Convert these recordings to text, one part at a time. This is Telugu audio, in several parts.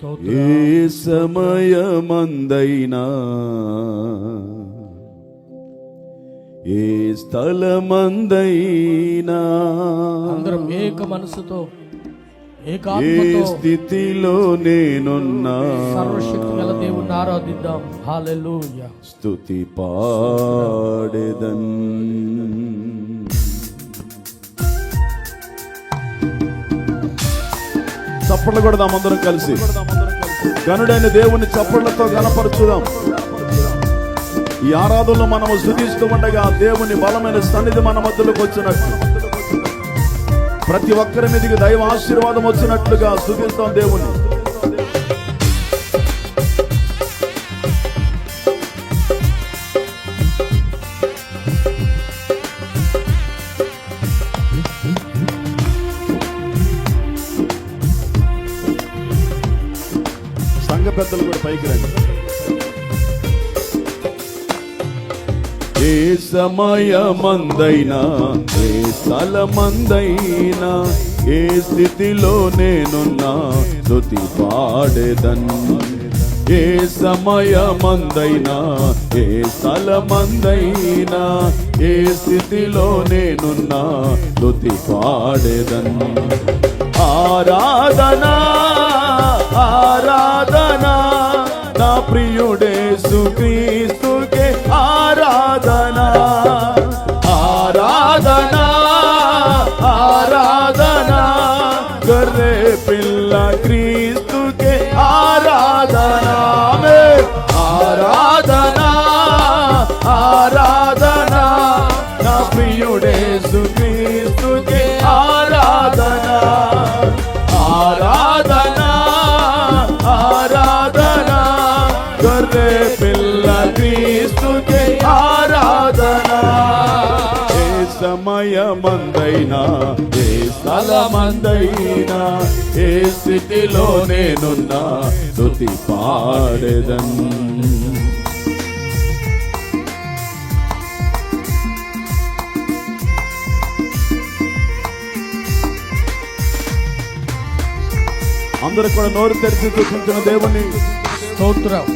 ఏ సమయమందైనా ఏ స్థలమందైనా అందరం ఏక మనసుతో ఏ స్థితిలో నేనున్నా సర్వశక్తి గల దేవుణ్ణి ఆరాధిద్దాం. హాలెలూయా స్తుతి పాడెదన్. చప్పట్లు కొడదాం అందరం కలిసి. గనుడైన దేవుని చప్పట్లతో గనపరచుదాం ఈ ఆరాధనలో మనము స్థుతిస్తూ ఉండగా దేవుని బలమైన సన్నిధి మన మధ్యలోకి వచ్చినట్లు. ప్రతి ఒక్కరి మీదకి దైవ ఆశీర్వాదం వచ్చినట్లుగా స్థుతిస్తాం దేవుని. పెద్దలు కూడా పైకి రండి ఏ సమయమందైనా ఏ స్థలమందైనా ఏ స్థితిలో నేనున్నా స్థుతి పాడేదన్. ఏ సమయమందైనా ఏ స్థలమందైనా ఏ స్థితిలో నేనున్నా స్థుతి పాడేదన్. ఆరాధనా ఆరా ప్రియుడే సుక్రీస్తుకే ఆరాధన. ఆరాధన ఆరాధన. గర్రే పిల్ల క్రీస్తుకే గొర్రె పిల్ల క్రీస్తుకి ఆరాధన. ఏ సమయమందైనా ఏ స్థలమందైనా ఏ స్థితిలో నేనున్నా స్థుతి పాడెదన్. అందరూ కూడా నోరు తెరిచి చూపించిన దేవుని స్తోత్రం.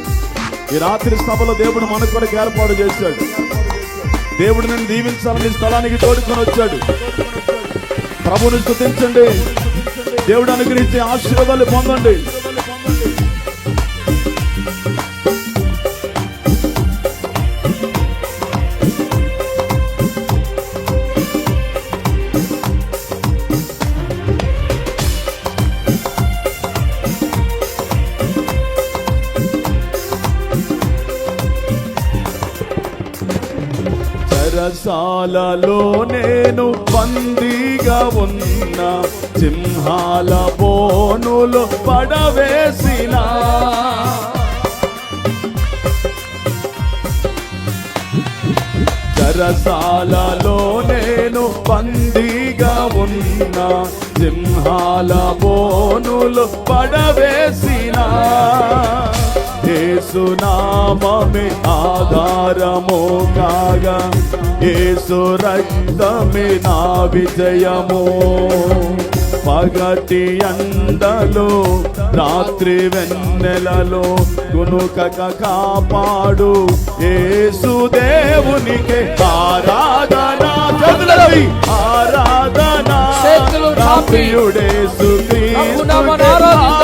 ఈ రాత్రి సభలో దేవుడు మనకు కూడా ఏర్పాటు చేశాడు. దేవుడు నేను దీవించాలని స్థలానికి తోడుకొని వచ్చాడు. ప్రభుని స్థుతించండి దేవుడు అనుగ్రహించే ఆశీర్వాదాలు పొందండి. చెరసాలలో నేను బందీగా ఉన్న సింహాల బోనులు పడవేసిన. చెరసాలలో నేను బందీగా ఉన్న సింహాల బోనులు పడవేసిన. ఏసునామమే ఆధారము కాగా ఏసు రక్తమే నా విజయము. పగటి అండలో రాత్రి వెన్నెలలో గునుకక కాపాడు. ఏసు దేవునికి ఆరాధన చదులవి ఆరాధన. ప్రియుడేసు. ఆరాధన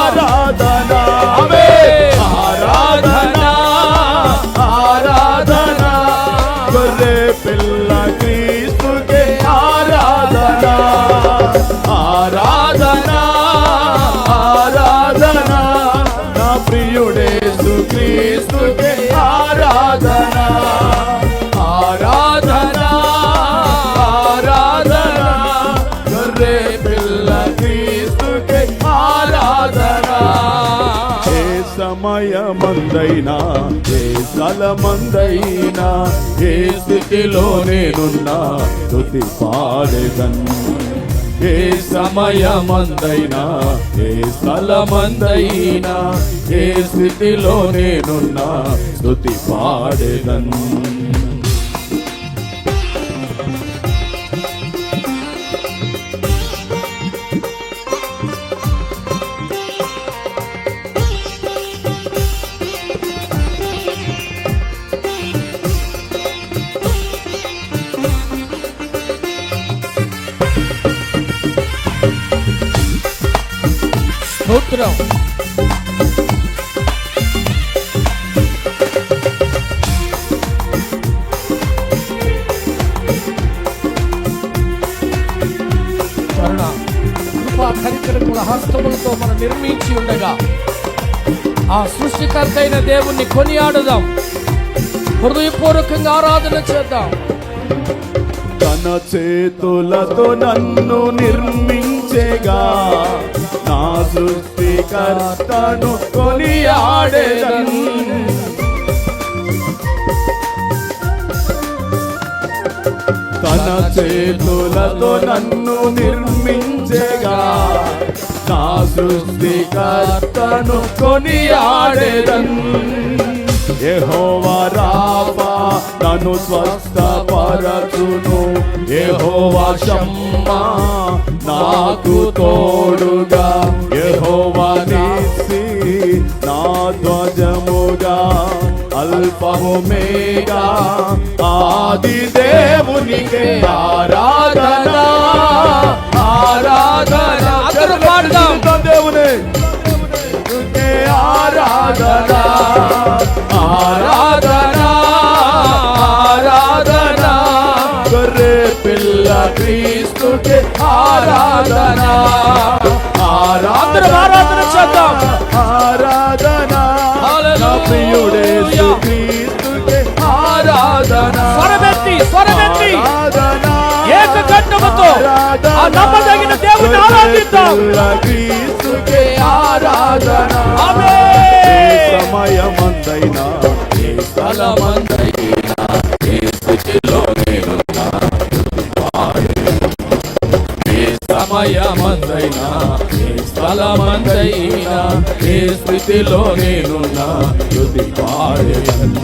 క్రీస్తుకే ఆరాధన ఆరాధన ఆరాధన. గొర్రె పిల్ల క్రీస్తుకే ఆరాధన. ఏ సమయమందైనా ఏ స్థలమందైనా ఏ స్థితిలో నేనున్నా తుతి పాడేదన్ ఏ సమయమందైనా ఏ స్థలమందైనా ఏ స్థితిలో నేనున్నా స్థుతి పాడేదన్. స్తోత్రం కరుణ కృపా కరికరముల హస్తములతో మనం నిర్మించి ఉండగా ఆ సృష్టికర్త అయిన దేవుణ్ణి కొనియాడదాం. హృదయపూర్వకంగా ఆరాధన చేద్దాం. తన చేతులతో నన్ను నిర్మి చేసేగా నా సృష్టికర్తను కొనియాడేదను. తన చేతులతో నన్ను నిర్మించేగా. నా సృష్టికర్తను కొనియాడేదను. యెహోవా రావా నన్ను స్వస్థపరచును. యెహోవా షమ్మా నాకు తోడుగా యెహోవా నీసి నా ధ్వజముగా అల్పము మేగా ఆది దేవునికి ఆరాధన ఆరాధన పాడదాం. క్రీస్తుకే ఆరాధన అందరం ఆరాధన చేద్దాం. ఆరాధన. నా ప్రియుడేసు క్రీస్తుకే ఆరాధన స్వరమెత్తి, స్వరమెత్తి. ఆరాధన ఏకకంఠముతో ఆ నమ్మదగిన దేవుని ఆరాధిద్దాం. క్రీస్తుకే ఆరాధన సమయమందైనా ఏ స్థలమందైనా ఏ ఏ సమయమందైనా ఏ స్థలమందైనా ఏ స్థితిలో నేనున్నా తుది పాడేదను.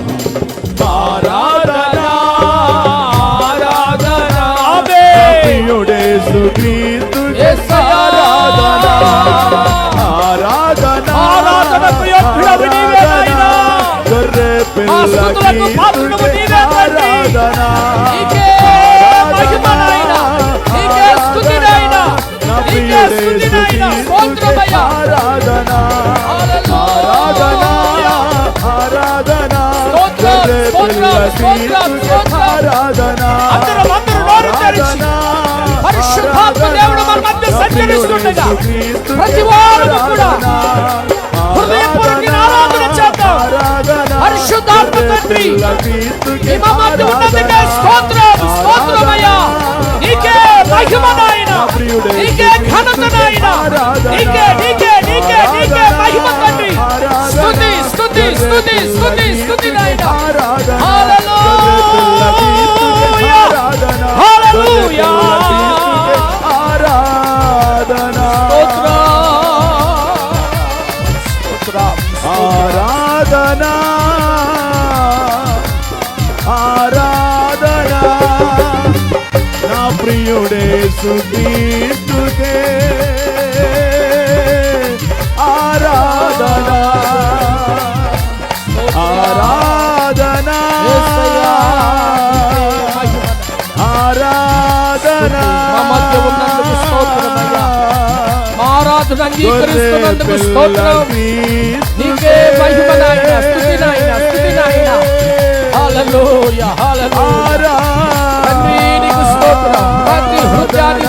ఆరాధన ఆరాధన క్రీస్తుకే యేసయ్యా. ఆరాధన ఆరాధన ఆరాధన. గొర్రె పిల్ల ఆ స్తుతులకు పాత్రుడవు నీవే తండ్రి. ఆరాధన నాయనా. స్తోత్రమయ్యా. ఆరాధన. ఆరాధన ఆరాధన. ఆరాధన అందరం, అందరూ నోరు తెరిచి, పరిశుద్ధాత్మ దేవుడు మన మధ్య సంచరిస్తుండగా, ప్రతి వారము కూడా హృదయపూర్వక ఆరాధన చేద్దాం. పరిశుద్ధాత్మ తండ్రి, మా మధ్య ఉన్నందుకే స్తుతి, స్తుతి, స్తుతి, స్తుతి, నాయనా. హల్లెలూయా. ఆరాధన. ఆరాధన. ఆరాధన. నా ప్రియుడే సుఖీస్తుతే మా ఆరాధన అంగీకరిస్తున్నందుకు స్తోత్రం నీకే మహిమ నాయనా, స్తుతి నాయనా, స్తుతి నాయనా. హల్లెలూయా, హల్లెలూయా. తండ్రి నీకు స్తోత్రం ప్రతి హృదయాన్ని